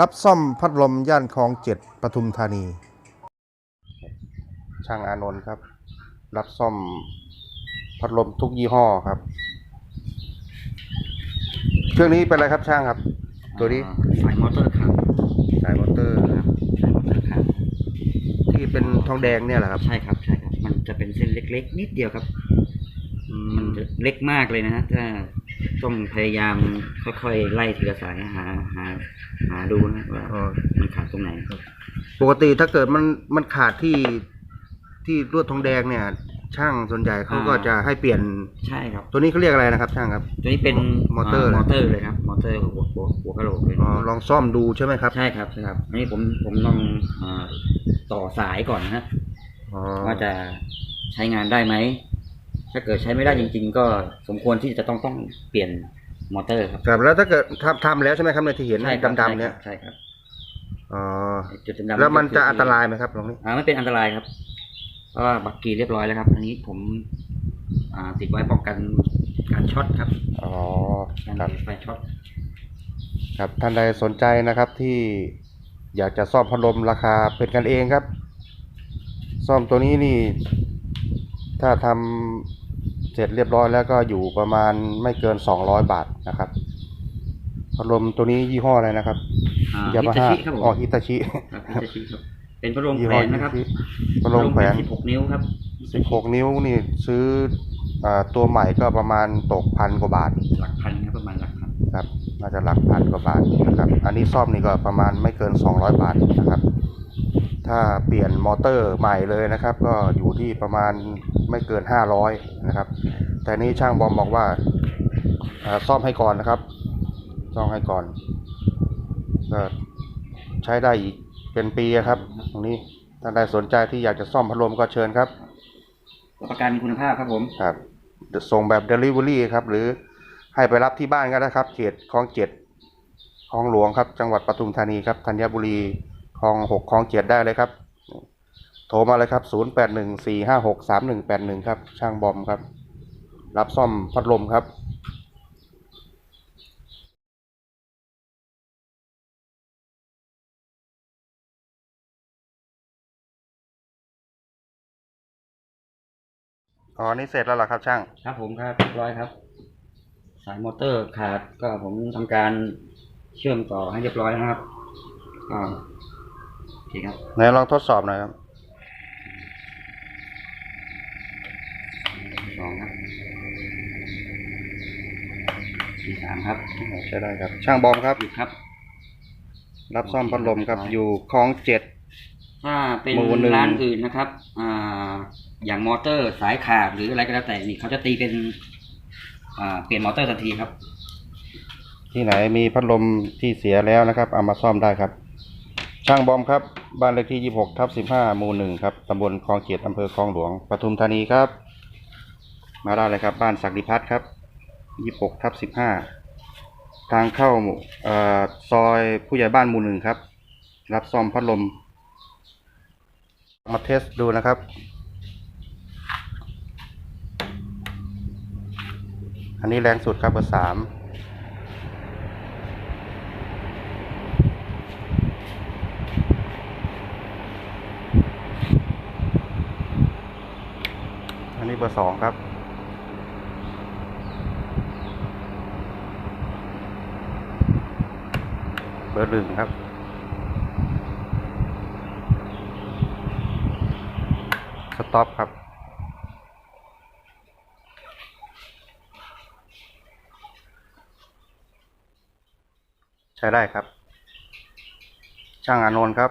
รับซ่อมพัดลมย่านคลองเจ็ดปทุมธานี ช่างอานนท์ครับ รับซ่อมพัดลมทุกยี่ห้อครับ เครื่องนี้เป็นอะไรครับช่างครับ ตัวนี้อ่าสายมอเตอร์ครับสายมอเตอร์ครับสายมอเตอร์ครับที่เป็นทองแดงเนี่ยแหละครับ ใช่ครับใช่ครับ มันจะเป็นเส้นเล็ก ๆ นิดเดียวครับอืมันมจะเล็กมากเลยนะฮะถ้า ต้องพยายามค่อยๆไล่ทีละสายหาหาหาดูนะว่าอ๋อ มันขาดตรงไหนครับ ปกติถ้าเกิดมันมันขาดที่ที่ลวดทองแดงเนี่ย ช่างส่วนใหญ่เขาก็จะให้เปลี่ยนใช่ครับ ตัวนี้เขาเรียกอะไรนะครับ ช่างครับ ตัวนี้เป็นมอเตอร์มอเตอร์เลยครับ มอเตอร์หัวหัวหัวกะโหลกเลยอ๋อลองซ่อมดูใช่ไหมครับใช่ครับใช่ครับอันนี้ผมผมลองอ่าต่อสายก่อนนะฮะอ๋อว่าจะใช้งานได้ไหม ถ้าเกิดใช้ไม่ได้จริง ๆ ก็สมควรที่จะต้องต้องเปลี่ยนมอเตอร์ครับ ครับ แล้วถ้าเกิดทำทำแล้วใช่ไหมครับในที่เห็นใช่ครับดำๆเนี่ยใช่ครับอ๋อจุดดำๆแล้วมันจะคือันตรายไหมครับตรงนี้อ่าไม่เป็นอันตรายครับเพราะว่าบักกีเรียบร้อยแล้วครับ อันนี้ผมอ่าติดไว้ป้องกันการช็อตครับอ๋อการครับติดไฟช็อตครับท่านใดสนใจนะครับที่อยากจะซ่อมพัดลมราคาเป็นกันเองครับ ซ่อมตัวนี้นี่ ถ้าทำ เสร็จเรียบร้อยแล้วก็อยู่ประมาณไม่เกิน 200 บาทนะครับพัดลมตัวนี้ยี่ห้ออะไรนะครับอ่ายามาฮิตาฮ่าชิครับผมอ๋อฮิตาชิครับฮิตาชิครับเป็นพัดลมยี่แขห้วอนนะครับฮิตาชิพัดลมแขวนสิบหกนิ้วครับ 16 นิ้วนี่ซื้ออาตัวใหม่ก็ประมาณตกพันกว่าบาท หลักพันครับประมาณหลักพันครับน่าจะหลักพันกว่าบาทนะครับ อันนี้ซ่อมนี่ก็ประมาณไม่เกิน 200 บาทนะครับ ถ้าเปลี่ยนมอเตอร์ใหม่เลยนะครับ ก็อยู่ที่ประมาณ ไม่เกิน 500นะครับ แต่นี่ช่างบอมบอกว่าอ่าซ่อมให้ก่อนนะครับ ซ่อมให้ก่อนก็ใช้ได้อีกเป็นปีอะครับ ตรงนี้ถ้าใดสนใจที่อยากจะซ่อมพัดลมก็เชิญครับรับประกันคุณภาพครับผมครับส่งแบบ Delivery ครับ หรือให้ไปรับที่บ้านก็ได้ครับเขตคลองเจ็ดคลองหลวงครับ จังหวัดปทุมธานีครับธัญบุรีคลองหกคลองเจ็ดได้เลยครับ โทรมาเลยครับ 0 8 1 4 5 6 3 1 8 1 ครับ ช่างบอมครับ รับซ่อมพัดลมครับอ๋อ นี่เสร็จแล้วเหรอครับช่าง ครับผมครับเรียบร้อยครับ สายมอเตอร์ขาดก็ผมทำการเชื่อมต่อให้เรียบร้อยนะครับก็โอเคครับไหนลองทดสอบหน่อยครับ สองครับสี่สามครับใช้ได้ครับ ช่างบอมครับหยุดครับ รับซ่อมพัดลมครับ อยู่คลองเจ็ด ถ้าเป็นหมู่หนึ่ง ร้านอื่นนะครับอ่าอย่างมอเตอร์สายขาดหรืออะไรก็แล้วแต่นี่เขาจะตีเป็นอ่าเปลี่ยนมอเตอร์ทันทีครับ ที่ไหนมีพัดลมที่เสียแล้วนะครับ เอามาซ่อมได้ครับ ช่างบอมครับ บ้านเลขที่ 26ทับ15หมู่หนึ่งครับตำบลคลองเจ็ดอำเภอคลองหลวงปทุมธานีครับ มาได้เลยครับ บ้านศักดิพัฒน์ครับ26ทับ15ทางเข้าหมู่เอ่อซอยผู้ใหญ่บ้านหมู่หนึ่งครับ รับซ่อมพัดลม มาเทสดูนะครับอันนี้แรงสุดครับเบอร์สามอันนี้เบอร์สองครับ บอร์หนึ่งครับ สต็อปครับ ใช้ได้ครับ ช่างอานนท์ครับ